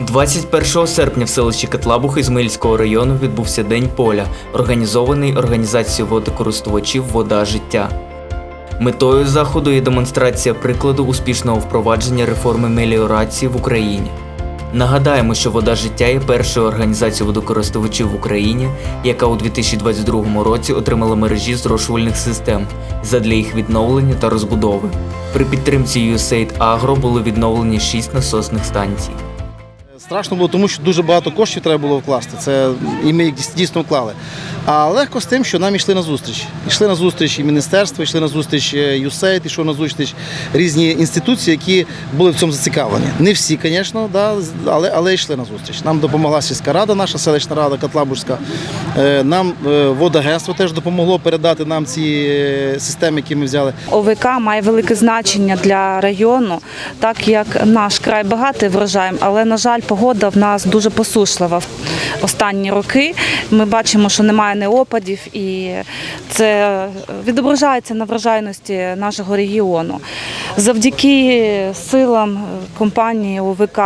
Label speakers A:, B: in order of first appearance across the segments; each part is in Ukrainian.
A: 21 серпня в селищі Котлабуха Ізмаїльського району відбувся День поля, організований організацією водокористувачів Вода життя. Метою заходу є демонстрація прикладу успішного впровадження реформи меліорації в Україні. Нагадаємо, що вода життя є першою організацією водокористувачів в Україні, яка у 2022 році отримала мережі зрошувальних систем задля їх відновлення та розбудови. При підтримці USAID Agro були відновлені 6 насосних станцій.
B: Страшно було, тому що дуже багато коштів треба було вкласти. Це і ми їх дійсно вклали. А легко з тим, що нам йшли на зустріч. Йшли на зустріч і міністерство, йшли на зустріч USAID, йшов на зустріч різні інституції, які були в цьому зацікавлені. Не всі, звісно, да, але, але йшли на зустріч. Нам допомогла сільська рада, наша селищна рада Котлабужська. Е, Нам е, водагентство теж допомогло передати нам ці е, системи, які ми взяли.
C: ОВК має велике значення для району, так як наш край багатий врожаєм, але на жаль, погода в нас дуже посушлива. Останні роки ми бачимо, що немає неопадів, і це відображається на врожайності нашого регіону. Завдяки силам компанії ОВК.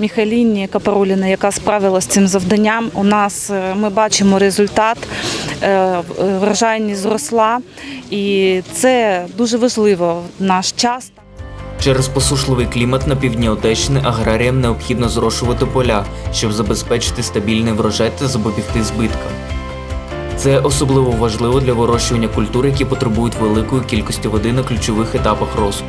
C: Міхаліні Капаруліна, яка справилася з цим завданням. У нас е, ми бачимо результат. е, Врожайність зросла, і це дуже важливо в наш час.
A: Через посушливий клімат на півдні Одещини аграріям необхідно зрошувати поля, щоб забезпечити стабільний врожай та запобігти збиткам. Це особливо важливо для вирощування культур, які потребують великої кількості води на ключових етапах росту.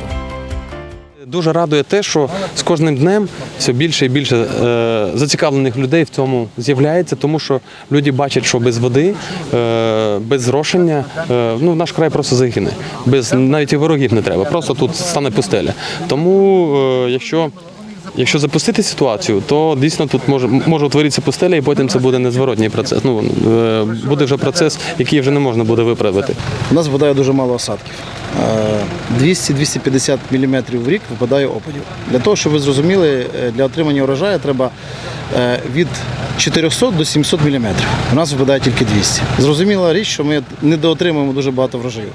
D: Дуже радує те, що з кожним днем все більше і більше е, зацікавлених людей в цьому з'являється, тому що люди бачать, що без води, е, без зрошення, е, ну наш край просто загине. Без навіть і ворогів не треба. Просто тут стане пустеля. Тому, е, якщо Якщо запустити ситуацію, то дійсно тут може може утворитися пустеля, і потім це буде незворотній процес. Ну е, буде вже процес, який вже не можна буде виправити.
B: У нас випадає дуже мало осадків. Е, 200-250 мм в рік випадає опадів. Для того, щоб ви зрозуміли, е, для отримання урожаю треба е, від 400 до 700 мм. У нас випадає тільки 200. Зрозуміла річ, що ми недоотримуємо дуже багато врожаю.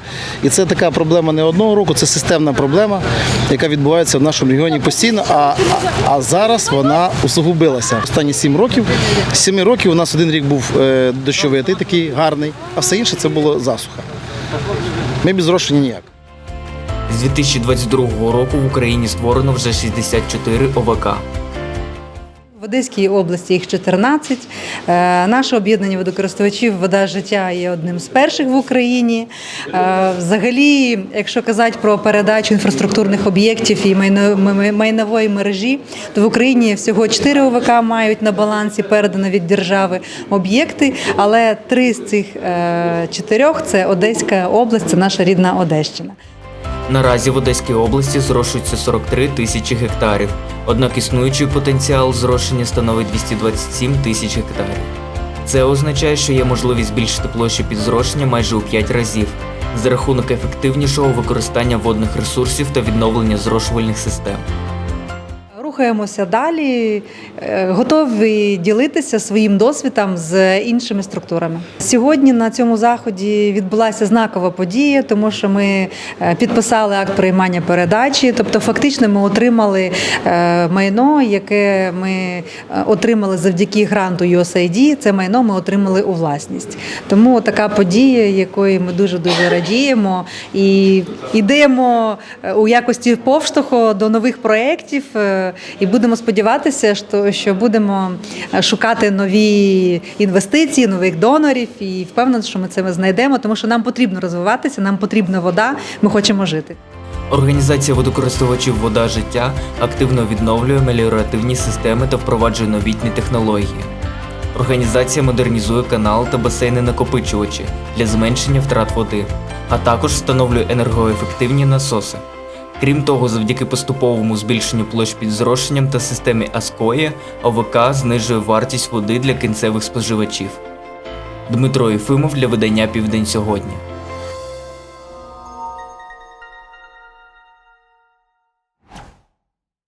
B: І це така проблема не одного року, це системна проблема, яка відбувається в нашому регіоні постійно. А, а, а зараз вона усугубилася. Останні 7 років. З 7 років у нас один рік був е, дощовитий, такий гарний, а все інше це було засуха. Ми без грошей ніяк.
A: З 2022 року в Україні створено вже 64 ОВК.
E: В Одеській області їх 14. Е, Наше об'єднання водокористувачів Вода життя є одним з перших в Україні. Е, Взагалі, якщо казати про передачу інфраструктурних об'єктів і майно- майнової мережі, то в Україні всього 4 ОВК мають на балансі передано від держави об'єкти, але три з цих е, чотирьох це Одеська область, це наша рідна Одещина.
A: Наразі в Одеській області зрошується 43 тисячі гектарів, однак існуючий потенціал зрошення становить 227 тисяч гектарів. Це означає, що є можливість збільшити під зрошення майже у 5 разів за рахунок ефективнішого використання водних ресурсів та відновлення зрошувальних систем.
E: Рухаємося далі, е, готові ділитися своїм досвідом з іншими структурами. Сьогодні на цьому заході відбулася знакова подія, тому що ми е, підписали акт приймання передачі. Тобто, фактично, ми отримали е, майно, яке ми отримали завдяки гранту USAID. Це майно ми отримали у власність. Тому така подія, якої ми дуже дуже радіємо, і йдемо у якості повштовху до нових проєктів. І будемо сподіватися, що, що будемо е, шукати нові інвестиції, нових донорів. І впевнена, що ми це знайдемо, тому що нам потрібно розвиватися, нам потрібна вода. Ми хочемо жити.
A: Організація водокористувачів Вода життя активно відновлює меліоративні системи та впроваджує новітні технології. Організація модернізує канал та басейни накопичувачі для зменшення втрат води, а також встановлює енергоефективні насоси. Крім того, завдяки поступовому збільшенню площ під зрошенням та системі АСКОЄ, ОВК знижує вартість води для кінцевих споживачів. Дмитро Єфимов для видання Південь сьогодні.